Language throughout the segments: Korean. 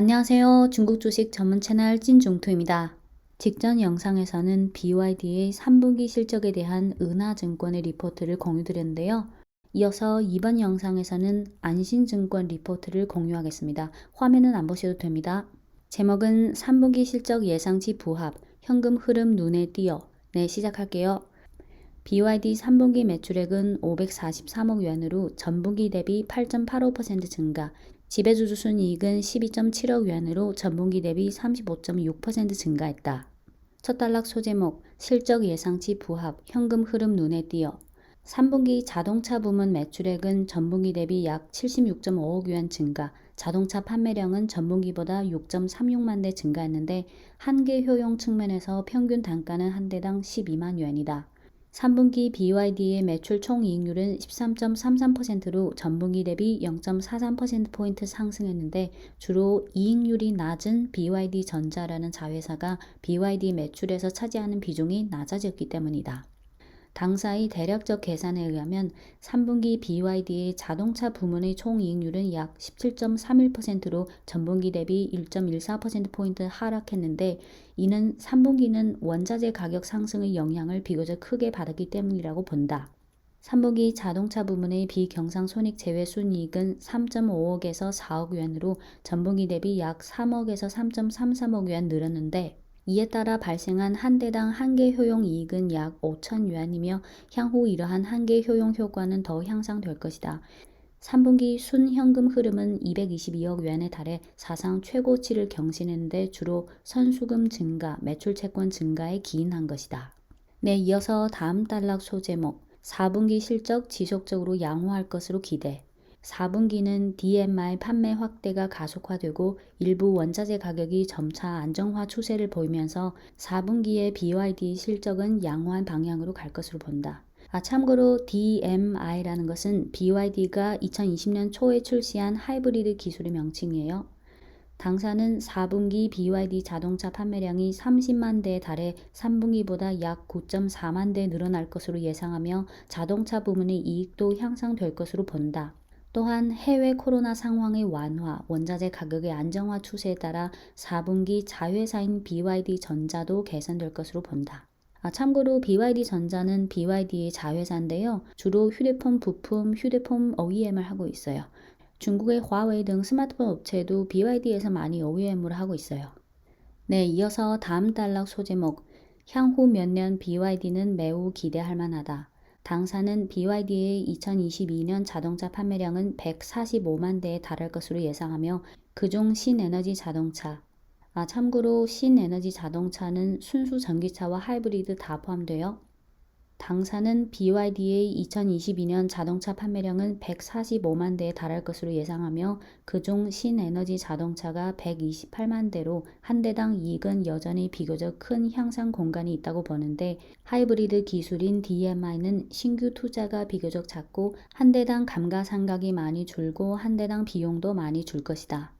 안녕하세요. 중국 주식 전문 채널 찐중투입니다. 직전 영상에서는 BYD의 3분기 실적에 대한 은하증권의 리포트를 공유드렸는데요. 이어서 이번 영상에서는 안신증권 리포트를 공유하겠습니다. 화면은 안 보셔도 됩니다. 제목은 3분기 실적 예상치 부합, 현금 흐름 눈에 띄어. 네, 시작할게요. BYD 3분기 매출액은 543억元으로 전분기 대비 8.85% 증가, 지배주주 순이익은 12.7억元으로 전분기 대비 35.6% 증가했다. 첫 단락 소제목, 실적 예상치 부합, 현금 흐름 눈에 띄어. 3분기 자동차 부문 매출액은 전분기 대비 약 76.5억 원 증가, 자동차 판매량은 전분기보다 6.36만 대 증가했는데 한계 효용 측면에서 평균 단가는 한 대당 12만元이다. 3분기 BYD의 매출 총이익률은 13.33%로 전분기 대비 0.43%포인트 상승했는데 주로 이익률이 낮은 BYD 전자라는 자회사가 BYD 매출에서 차지하는 비중이 낮아졌기 때문이다. 당사의 대략적 계산에 의하면 3분기 BYD의 자동차 부문의 총이익률은 약 17.31%로 전분기 대비 1.14%포인트 하락했는데 이는 3분기는 원자재 가격 상승의 영향을 비교적 크게 받았기 때문이라고 본다. 3분기 자동차 부문의 비경상 손익 제외 순이익은 3.5억에서 4억元으로 전분기 대비 약 3억에서 3.33억 원 늘었는데 이에 따라 발생한 한 대당 한계 효용 이익은 약 5천 유안이며 향후 이러한 한계 효용 효과는 더 향상될 것이다. 3분기 순현금 흐름은 222억元에 달해 사상 최고치를 경신했는데 주로 선수금 증가, 매출 채권 증가에 기인한 것이다. 네, 이어서 다음 단락 소제목 4분기 실적 지속적으로 양호할 것으로 기대. 4분기는 DMI 판매 확대가 가속화되고 일부 원자재 가격이 점차 안정화 추세를 보이면서 4분기의 BYD 실적은 양호한 방향으로 갈 것으로 본다. 아, 참고로 DMI라는 것은 BYD가 2020년 초에 출시한 하이브리드 기술의 명칭이에요. 당사는 4분기 BYD 자동차 판매량이 30만 대에 달해 3분기보다 약 9.4만 대 늘어날 것으로 예상하며 자동차 부문의 이익도 향상될 것으로 본다. 또한 해외 코로나 상황의 완화, 원자재 가격의 안정화 추세에 따라 4분기 자회사인 BYD 전자도 개선될 것으로 본다. 아, 참고로 BYD 전자는 BYD의 자회사인데요. 주로 휴대폰 부품, 휴대폰 OEM을 하고 있어요. 중국의 화웨이 등 스마트폰 업체도 BYD에서 많이 OEM을 하고 있어요. 네, 이어서 다음 단락 소제목 향후 몇 년 BYD는 매우 기대할 만하다. 당사는 BYD의 2022년 자동차 판매량은 145만 대에 달할 것으로 예상하며 그중 신에너지 자동차, 아, 참고로 신에너지 자동차는 순수 전기차와 하이브리드 다 포함되어 당사는 BYD의 2022년 자동차 판매량은 145만 대에 달할 것으로 예상하며 그중 신에너지 자동차가 128만 대로 한 대당 이익은 여전히 비교적 큰 향상 공간이 있다고 보는데 하이브리드 기술인 DMI는 신규 투자가 비교적 작고 한 대당 감가상각이 많이 줄고 한 대당 비용도 많이 줄 것이다.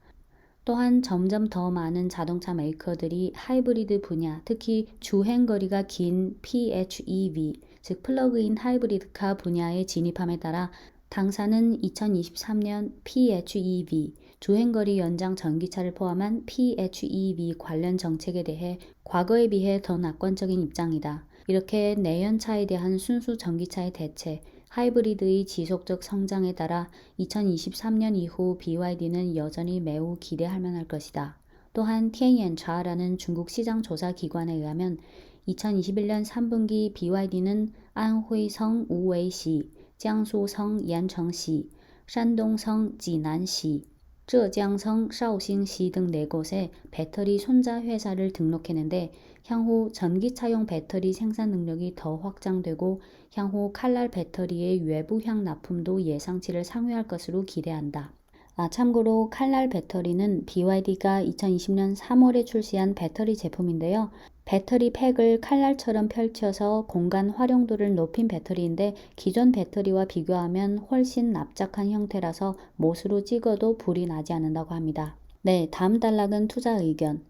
또한 점점 더 많은 자동차 메이커들이 하이브리드 분야, 특히 주행거리가 긴 PHEV, 즉 플러그인 하이브리드카 분야에 진입함에 따라 당사는 2023년 PHEV, 주행거리 연장 전기차를 포함한 PHEV 관련 정책에 대해 과거에 비해 더 낙관적인 입장이다. 이렇게 내연차에 대한 순수 전기차의 대체, 하이브리드의 지속적 성장에 따라 2023년 이후 BYD는 여전히 매우 기대할 만할 것이다. 또한 티엔차라는 중국 시장 조사 기관에 의하면 2021년 3분기 BYD는 안회성 우웨이시,江苏성 얀청시,山东성 지난시, 浙江성 샤오싱시 등 네 곳에 배터리 손자 회사를 등록했는데 향후 전기차용 배터리 생산 능력이 더 확장되고 향후 칼날 배터리의 외부향 납품도 예상치를 상회할 것으로 기대한다. 아, 참고로 칼날 배터리는 BYD가 2020년 3월에 출시한 배터리 제품인데요. 배터리 팩을 칼날처럼 펼쳐서 공간 활용도를 높인 배터리인데 기존 배터리와 비교하면 훨씬 납작한 형태라서 못으로 찍어도 불이 나지 않는다고 합니다. 네, 다음 단락은 투자 의견.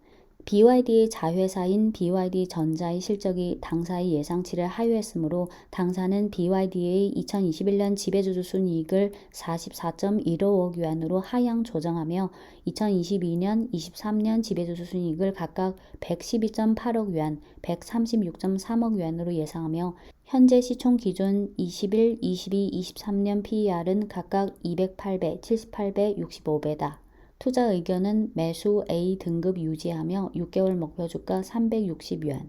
BYD의 자회사인 BYD 전자의 실적이 당사의 예상치를 하회했으므로 당사는 BYD의 2021년 지배주주 순이익을 44.15억 위안으로 하향 조정하며 2022년, 23년 지배주주 순이익을 각각 112.8억 위안, 136.3억 위안으로 예상하며 현재 시총 기준 21, 22, 23년 PER은 각각 208배, 78배, 65배다. 투자 의견은 매수 A 등급 유지하며 6개월 목표 주가 360위안.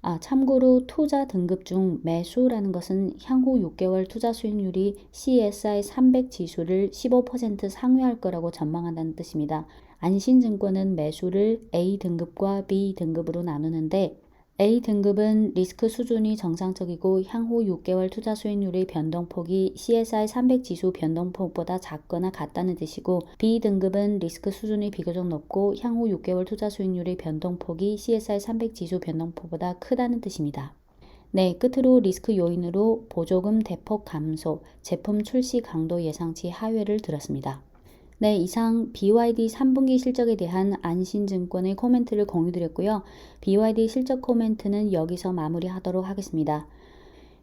아, 참고로 투자 등급 중 매수라는 것은 향후 6개월 투자 수익률이 CSI 300 지수를 15% 상회할 거라고 전망한다는 뜻입니다. 안신증권은 매수를 A 등급과 B 등급으로 나누는데 A 등급은 리스크 수준이 정상적이고 향후 6개월 투자 수익률의 변동폭이 CSI 300 지수 변동폭보다 작거나 같다는 뜻이고 B 등급은 리스크 수준이 비교적 높고 향후 6개월 투자 수익률의 변동폭이 CSI 300 지수 변동폭보다 크다는 뜻입니다. 네, 끝으로 리스크 요인으로 보조금 대폭 감소, 제품 출시 강도 예상치 하회를 들었습니다. 네, 이상 BYD 3분기 실적에 대한 안신증권의 코멘트를 공유드렸고요. BYD 실적 코멘트는 여기서 마무리하도록 하겠습니다.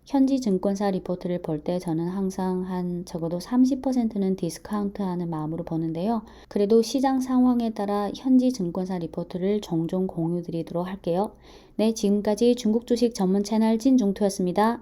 현지 증권사 리포트를 볼 때 저는 항상 한 적어도 30%는 디스카운트하는 마음으로 보는데요. 그래도 시장 상황에 따라 현지 증권사 리포트를 종종 공유드리도록 할게요. 네, 지금까지 중국 주식 전문 채널 찐중투였습니다.